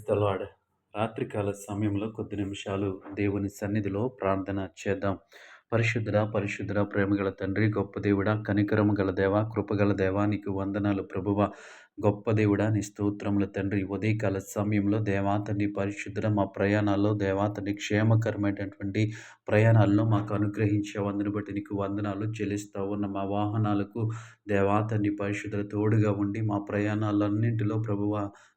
స్తలాడ్ రాత్రికాల సమయంలో కొద్ది నిమిషాలు దేవుని సన్నిధిలో ప్రార్థన చేద్దాం. పరిశుద్ధుడ పరిశుద్ధుడ ప్రేమగల తండ్రి గొప్ప దేవుడ కనికరము గల దేవా కృపగల దేవా నీకు వందనాలు ప్రభువ. గొప్ప దేవుడా నీ స్తోత్రముల తండ్రి. ఉదయకాల సమయంలో దేవాతని పరిశుద్ధ మా ప్రయాణాల్లో దేవాతని క్షేమకరమైనటువంటి ప్రయాణాలను మాకు అనుగ్రహించే వందను బట్టి నీకు వందనాలు చెల్లిస్తూ ఉన్న. మా వాహనాలకు దేవాతని పరిశుద్ధుల తోడుగా ఉండి మా ప్రయాణాలన్నింటిలో ప్రభువ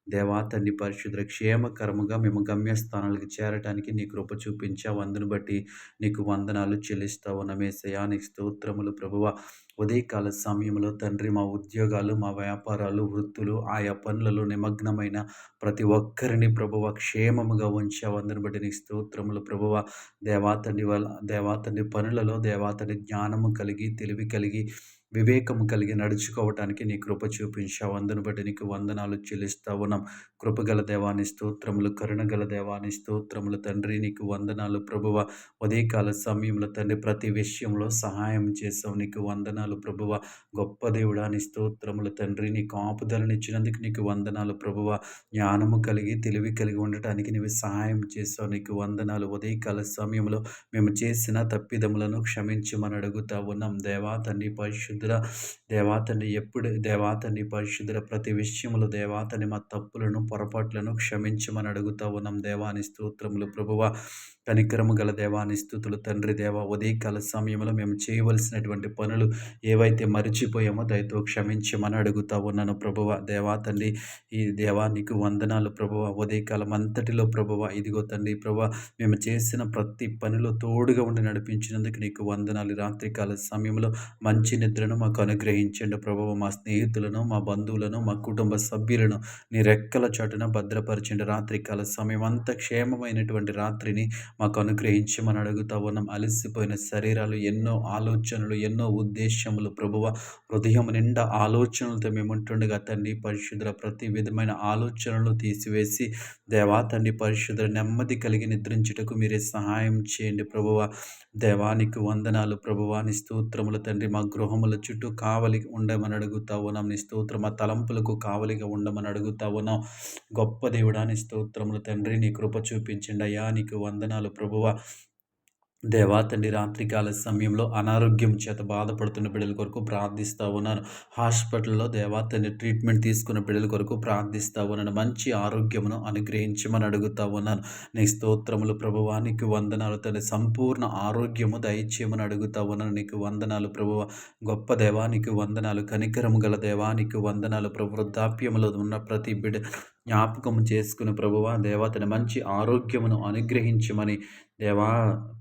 దేవాతన్ని పరిశుద్ధ క్షేమకరముగా మేము గమ్యస్థానాలకు చేరటానికి నీ కృప చూపించావు అందును బట్టి నీకు వందనాలు చెల్లిస్తా ఉన్నమేసయా నీకు స్తోత్రములు ప్రభువ. ఉదయకాల సమయంలో తండ్రి మా ఉద్యోగాలు మా వ్యాపారాలు వృత్తులు ఆయా పనులలో నిమగ్నమైన ప్రతి ఒక్కరిని ప్రభువ క్షేమముగా ఉంచావు అందరిని బట్టి నీ స్తోత్రములు ప్రభువ. దేవాతని వల్ల దేవాతని పనులలో దేవాతని జ్ఞానము కలిగి తెలివి కలిగి వివేకము కలిగి నడుచుకోవటానికి నీ కృప చూపించావు. అందును బట్టి నీకు వందనాలు చెల్లిస్తా ఉన్నాం. కృపగల దేవాని స్తోత్రములు కరుణగల దేవాని స్తోత్రములు తండ్రి నీకు వందనాలు ప్రభువ. ఉదయకాల సమయంలో తండ్రి ప్రతి విషయంలో సహాయం చేసావు నీకు వందనాలు ప్రభువ. గొప్ప దేవుడా నీ స్తోత్రములు తండ్రి నీకు ఆపుదలనిచ్చినందుకు నీకు వందనాలు ప్రభువ. జ్ఞానము కలిగి తెలివి కలిగి ఉండటానికి నీవు సహాయం చేసావు నీకు వందనాలు. ఉదయకాల సమయంలో మేము చేసిన తప్పిదములను క్షమించమని అడుగుతా ఉన్నాం. దేవా తండ్రి పరిశుద్ధ పరిశుద్ధుల దేవాతని ఎప్పుడు దేవాతని పరిశుద్ధుల ప్రతి విషయంలో దేవాతని మా తప్పులను పొరపాట్లను క్షమించమని అడుగుతా ఉన్నాం. దేవాని స్తోత్రములు ప్రభువ కనికరము గల దేవాని స్థుతులు తండ్రి దేవ ఉదయకాల సమయంలో మేము చేయవలసినటువంటి పనులు ఏవైతే మరిచిపోయామో దయతో క్షమించమని అడుగుతా ఉన్నాను ప్రభువ. దేవా తండ్రి ఈ దేవానికి వందనాలు ప్రభువ. ఉదయకాలం అంతటిలో ప్రభువ ఇదిగో తండ్రి ప్రభు మేము చేసిన ప్రతి పనిలో తోడుగా ఉండి నడిపించినందుకు నీకు వందనాలు. రాత్రికాల సమయంలో మంచి నిద్ర నిద్రను మాకు అనుగ్రహించండి ప్రభువ. మా స్నేహితులను మా బంధువులను మా కుటుంబ సభ్యులను నీ రెక్కల చాటున భద్రపరచండి. రాత్రికాల సమయం అంత క్షేమమైనటువంటి రాత్రిని మాకు అనుగ్రహించమని అడుగుతా ఉన్నాం. అలసిపోయిన శరీరాలు ఎన్నో ఆలోచనలు ఎన్నో ఉద్దేశములు ప్రభువ. హృదయం నిండా ఆలోచనలతో మేము ఉంటుండగా తండ్రి పరిశుద్ధుల ప్రతి విధమైన ఆలోచనలు తీసివేసి దేవా తండ్రి పరిశుద్ధుల నెమ్మది కలిగి నిద్రించుటకు మీరే సహాయం చేయండి ప్రభువ. దేవానికి వందనాలు ప్రభువాని స్తోత్రములు తండ్రి మా గృహముల చుట్టూ కావలి ఉండమని అడుగుతా ఉన్నాం నీ స్తోత్రం మా తలంపులకు కావలిగా ఉండమని అడుగుతా ఉన్నాం గొప్ప దేవుడాని స్తోత్రములు తండ్రి నీ కృప చూపించండి అయ్యా నీకు వందనాలు ప్రభువ. దేవా తండ్రి రాత్రికాల సమయంలో అనారోగ్యం చేత బాధపడుతున్న బిడ్డల కొరకు ప్రార్థిస్తూ ఉన్నాను. హాస్పిటల్లో దేవా తండ్రి ట్రీట్మెంట్ తీసుకున్న బిడ్డల కొరకు ప్రార్థిస్తూ ఉన్నాను. మంచి ఆరోగ్యమును అనుగ్రహించమని అడుగుతా ఉన్నాను. నీ స్తోత్రములు ప్రభువానికి వందనాలు తండ్రి సంపూర్ణ ఆరోగ్యము దయచేయమని అడుగుతా ఉన్నాను. నీకు వందనాలు ప్రభువ. గొప్ప దేవానికి వందనాలు. కనికరము గల దేవానికి వందనాలు. ప్రభు వృద్ధాప్యములో ఉన్న ప్రతి బిడ్డ జ్ఞాపకం చేసుకుని ప్రభువ దేవతని మంచి ఆరోగ్యమును అనుగ్రహించమని దేవా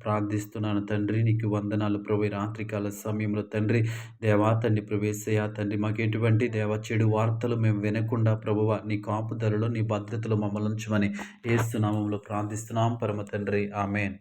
ప్రార్థిస్తున్నాను. తండ్రి నీకు వందనాలు ప్రభు. రాత్రికాల సమయంలో తండ్రి దేవా తండ్రి ప్రవేశయ్య తండ్రి మాకు ఎటువంటి దేవ చెడు వార్తలు మేము వినకుండా ప్రభువ నీ కాపుదలలో నీ భద్రతలు మమ్మల్ని ఉంచమని ఏస్తున్నామంలో ప్రార్థిస్తున్నాం. పరమ తండ్రి ఆమెన్.